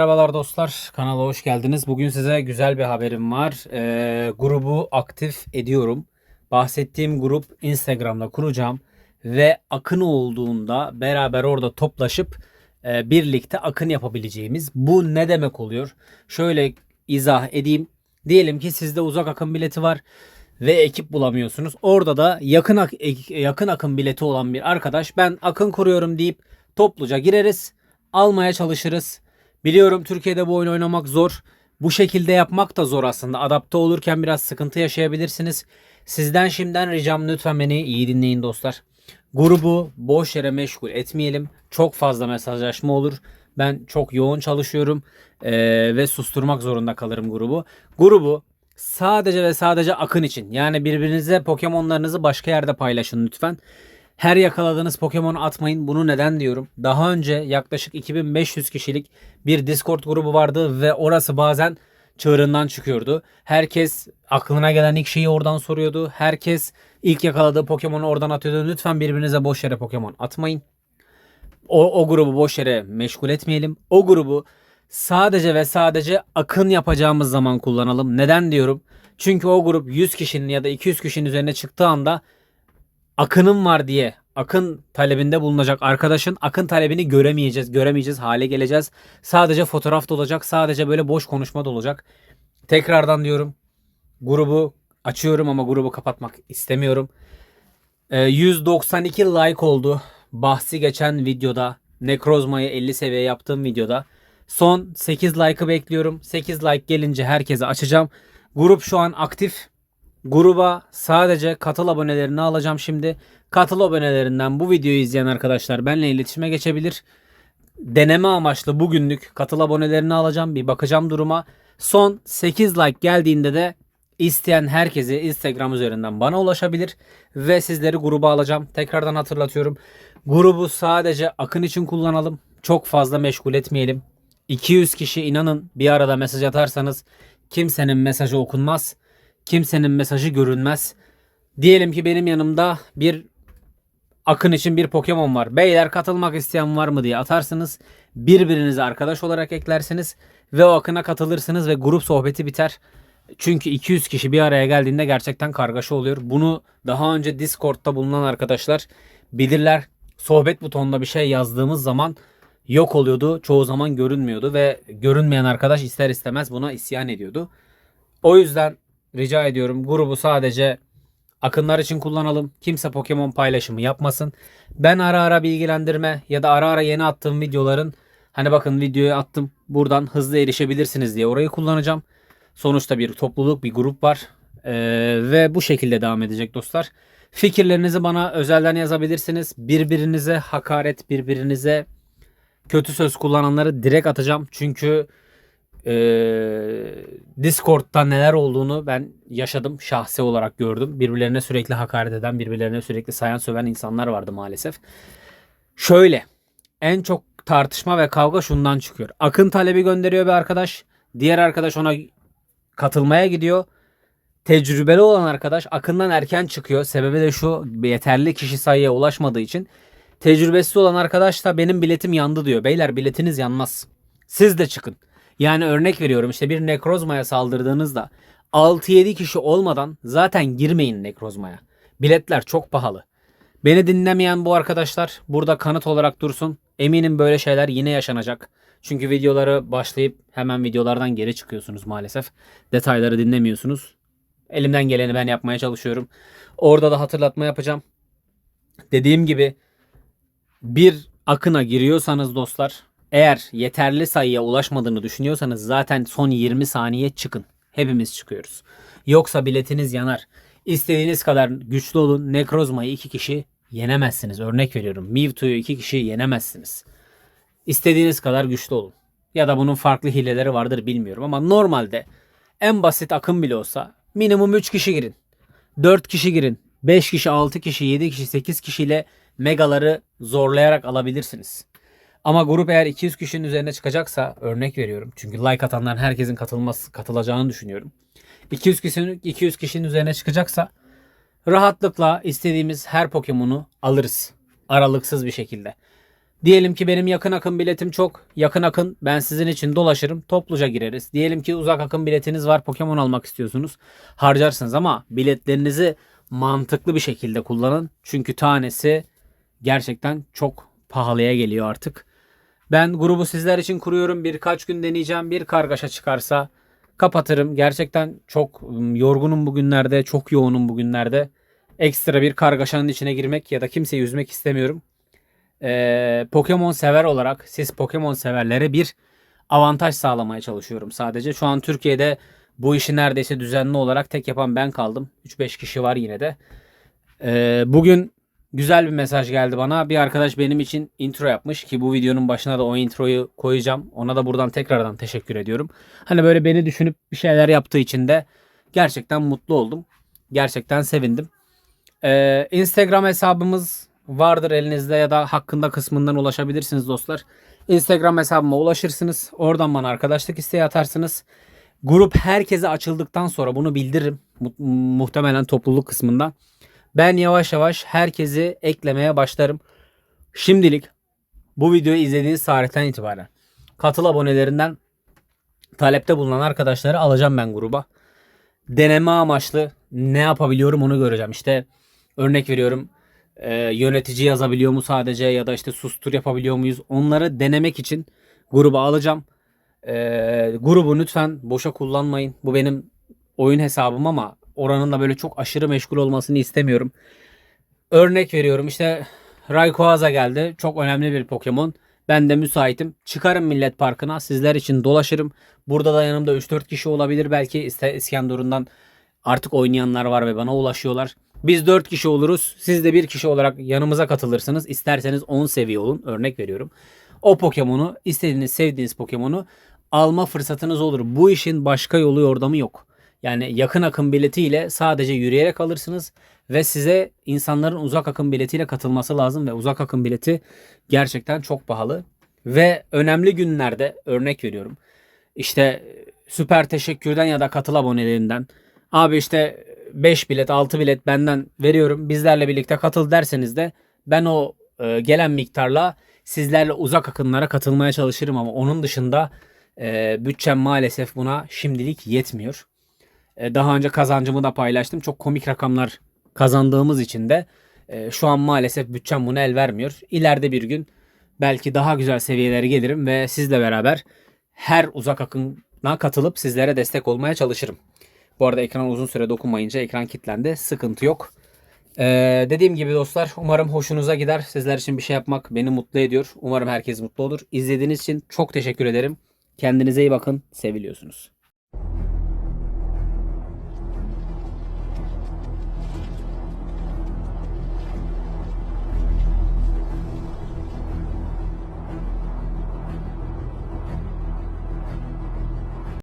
Merhabalar dostlar, kanala hoş geldiniz. Bugün size güzel bir haberim var. Ee, grubu aktif ediyorum. Bahsettiğim grup Instagram'da kuracağım ve akın olduğunda beraber orada toplaşıp e, birlikte akın yapabileceğimiz. Bu ne demek oluyor? Şöyle izah edeyim. Diyelim ki sizde uzak akım bileti var ve ekip bulamıyorsunuz. Orada da yakın ak- ek- yakın akım bileti olan bir arkadaş ben akın kuruyorum deyip topluca gireriz. Almaya çalışırız. Biliyorum Türkiye'de bu oyun oynamak zor. Bu şekilde yapmak da zor aslında. Adapte olurken biraz sıkıntı yaşayabilirsiniz. Sizden şimdiden ricam lütfen beni iyi dinleyin dostlar. Grubu boş yere meşgul etmeyelim. Çok fazla mesajlaşma olur. Ben çok yoğun çalışıyorum eee, ve susturmak zorunda kalırım grubu. Grubu sadece ve sadece akın için. Yani birbirinize Pokemon'larınızı başka yerde paylaşın lütfen. Her yakaladığınız Pokemon'u atmayın. Bunu neden diyorum? Daha önce yaklaşık 2500 kişilik bir Discord grubu vardı ve orası bazen çığırından çıkıyordu. Herkes aklına gelen ilk şeyi oradan soruyordu. Herkes ilk yakaladığı Pokemon'u oradan atıyordu. Lütfen birbirinize boş yere Pokemon atmayın. O, o grubu boş yere meşgul etmeyelim. O grubu sadece ve sadece akın yapacağımız zaman kullanalım. Neden diyorum? Çünkü o grup 100 kişinin ya da 200 kişinin üzerine çıktığı anda akınım var diye akın talebinde bulunacak arkadaşın akın talebini göremeyeceğiz. Göremeyeceğiz hale geleceğiz. Sadece fotoğraf da olacak. Sadece böyle boş konuşma da olacak. Tekrardan diyorum. Grubu açıyorum ama grubu kapatmak istemiyorum. Ee, 192 like oldu. Bahsi geçen videoda. Nekrozma'yı 50 seviye yaptığım videoda. Son 8 like'ı bekliyorum. 8 like gelince herkese açacağım. Grup şu an aktif. Gruba sadece katıl abonelerini alacağım şimdi. Katıl abonelerinden bu videoyu izleyen arkadaşlar benimle iletişime geçebilir. Deneme amaçlı bugünlük katıl abonelerini alacağım. Bir bakacağım duruma. Son 8 like geldiğinde de isteyen herkesi Instagram üzerinden bana ulaşabilir ve sizleri gruba alacağım. Tekrardan hatırlatıyorum. Grubu sadece akın için kullanalım. Çok fazla meşgul etmeyelim. 200 kişi inanın bir arada mesaj atarsanız kimsenin mesajı okunmaz. Kimsenin mesajı görünmez. Diyelim ki benim yanımda bir akın için bir Pokemon var. Beyler katılmak isteyen var mı diye atarsınız. Birbirinizi arkadaş olarak eklersiniz ve o akına katılırsınız ve grup sohbeti biter. Çünkü 200 kişi bir araya geldiğinde gerçekten kargaşa oluyor. Bunu daha önce Discord'da bulunan arkadaşlar bilirler. Sohbet butonuna bir şey yazdığımız zaman yok oluyordu. Çoğu zaman görünmüyordu ve görünmeyen arkadaş ister istemez buna isyan ediyordu. O yüzden rica ediyorum grubu sadece akınlar için kullanalım. Kimse Pokemon paylaşımı yapmasın. Ben ara ara bilgilendirme ya da ara ara yeni attığım videoların hani bakın videoyu attım buradan hızlı erişebilirsiniz diye orayı kullanacağım. Sonuçta bir topluluk, bir grup var. Ee, ve bu şekilde devam edecek dostlar. Fikirlerinizi bana özelden yazabilirsiniz. Birbirinize hakaret, birbirinize kötü söz kullananları direkt atacağım. Çünkü ee, Discord'da neler olduğunu ben yaşadım. Şahsi olarak gördüm. Birbirlerine sürekli hakaret eden, birbirlerine sürekli sayan söven insanlar vardı maalesef. Şöyle en çok tartışma ve kavga şundan çıkıyor. Akın talebi gönderiyor bir arkadaş. Diğer arkadaş ona katılmaya gidiyor. Tecrübeli olan arkadaş akından erken çıkıyor. Sebebi de şu yeterli kişi sayıya ulaşmadığı için. Tecrübesiz olan arkadaş da benim biletim yandı diyor. Beyler biletiniz yanmaz. Siz de çıkın. Yani örnek veriyorum işte bir nekrozmaya saldırdığınızda 6-7 kişi olmadan zaten girmeyin nekrozmaya. Biletler çok pahalı. Beni dinlemeyen bu arkadaşlar burada kanıt olarak dursun. Eminim böyle şeyler yine yaşanacak. Çünkü videoları başlayıp hemen videolardan geri çıkıyorsunuz maalesef. Detayları dinlemiyorsunuz. Elimden geleni ben yapmaya çalışıyorum. Orada da hatırlatma yapacağım. Dediğim gibi bir akına giriyorsanız dostlar eğer yeterli sayıya ulaşmadığını düşünüyorsanız zaten son 20 saniye çıkın. Hepimiz çıkıyoruz. Yoksa biletiniz yanar. İstediğiniz kadar güçlü olun. Nekrozma'yı iki kişi yenemezsiniz. Örnek veriyorum. Mewtwo'yu iki kişi yenemezsiniz. İstediğiniz kadar güçlü olun. Ya da bunun farklı hileleri vardır bilmiyorum ama normalde en basit akım bile olsa minimum 3 kişi girin. 4 kişi girin. 5 kişi, 6 kişi, 7 kişi, 8 kişiyle megaları zorlayarak alabilirsiniz. Ama grup eğer 200 kişinin üzerine çıkacaksa örnek veriyorum. Çünkü like atanların herkesin katılması katılacağını düşünüyorum. 200 kişinin 200 kişinin üzerine çıkacaksa rahatlıkla istediğimiz her Pokemon'u alırız. Aralıksız bir şekilde. Diyelim ki benim yakın akım biletim çok. Yakın akın ben sizin için dolaşırım. Topluca gireriz. Diyelim ki uzak akım biletiniz var. Pokemon almak istiyorsunuz. Harcarsınız ama biletlerinizi mantıklı bir şekilde kullanın. Çünkü tanesi gerçekten çok pahalıya geliyor artık. Ben grubu sizler için kuruyorum. Birkaç gün deneyeceğim. Bir kargaşa çıkarsa kapatırım. Gerçekten çok yorgunum bugünlerde. Çok yoğunum bugünlerde. Ekstra bir kargaşanın içine girmek ya da kimseyi üzmek istemiyorum. Ee, Pokemon sever olarak siz Pokemon severlere bir avantaj sağlamaya çalışıyorum sadece. Şu an Türkiye'de bu işi neredeyse düzenli olarak tek yapan ben kaldım. 3-5 kişi var yine de. Ee, bugün güzel bir mesaj geldi bana. Bir arkadaş benim için intro yapmış ki bu videonun başına da o introyu koyacağım. Ona da buradan tekrardan teşekkür ediyorum. Hani böyle beni düşünüp bir şeyler yaptığı için de gerçekten mutlu oldum. Gerçekten sevindim. Ee, Instagram hesabımız vardır elinizde ya da hakkında kısmından ulaşabilirsiniz dostlar. Instagram hesabıma ulaşırsınız. Oradan bana arkadaşlık isteği atarsınız. Grup herkese açıldıktan sonra bunu bildiririm. Mu- muhtemelen topluluk kısmında. Ben yavaş yavaş herkesi eklemeye başlarım. Şimdilik bu videoyu izlediğiniz tarihten itibaren katıl abonelerinden talepte bulunan arkadaşları alacağım ben gruba. Deneme amaçlı ne yapabiliyorum onu göreceğim. İşte örnek veriyorum e, yönetici yazabiliyor mu sadece ya da işte sustur yapabiliyor muyuz? Onları denemek için gruba alacağım. E, grubu lütfen boşa kullanmayın. Bu benim oyun hesabım ama oranın da böyle çok aşırı meşgul olmasını istemiyorum. Örnek veriyorum işte Rayquaza geldi. Çok önemli bir Pokemon. Ben de müsaitim. Çıkarım Millet Parkı'na. Sizler için dolaşırım. Burada da yanımda 3-4 kişi olabilir. Belki İskenderun'dan artık oynayanlar var ve bana ulaşıyorlar. Biz 4 kişi oluruz. Siz de bir kişi olarak yanımıza katılırsınız. İsterseniz 10 seviye olun. Örnek veriyorum. O Pokemon'u istediğiniz sevdiğiniz Pokemon'u alma fırsatınız olur. Bu işin başka yolu yordamı yok. Yani yakın akım biletiyle sadece yürüyerek alırsınız ve size insanların uzak akım biletiyle katılması lazım ve uzak akım bileti gerçekten çok pahalı ve önemli günlerde örnek veriyorum. İşte süper teşekkürden ya da katıl abonelerinden abi işte 5 bilet 6 bilet benden veriyorum bizlerle birlikte katıl derseniz de ben o e, gelen miktarla sizlerle uzak akımlara katılmaya çalışırım ama onun dışında e, bütçem maalesef buna şimdilik yetmiyor. E, daha önce kazancımı da paylaştım. Çok komik rakamlar kazandığımız için de e, şu an maalesef bütçem buna el vermiyor. İleride bir gün belki daha güzel seviyelere gelirim ve sizle beraber her uzak akına katılıp sizlere destek olmaya çalışırım. Bu arada ekrana uzun süre dokunmayınca ekran kilitlendi. Sıkıntı yok. Ee, dediğim gibi dostlar umarım hoşunuza gider. Sizler için bir şey yapmak beni mutlu ediyor. Umarım herkes mutlu olur. İzlediğiniz için çok teşekkür ederim. Kendinize iyi bakın. Seviliyorsunuz.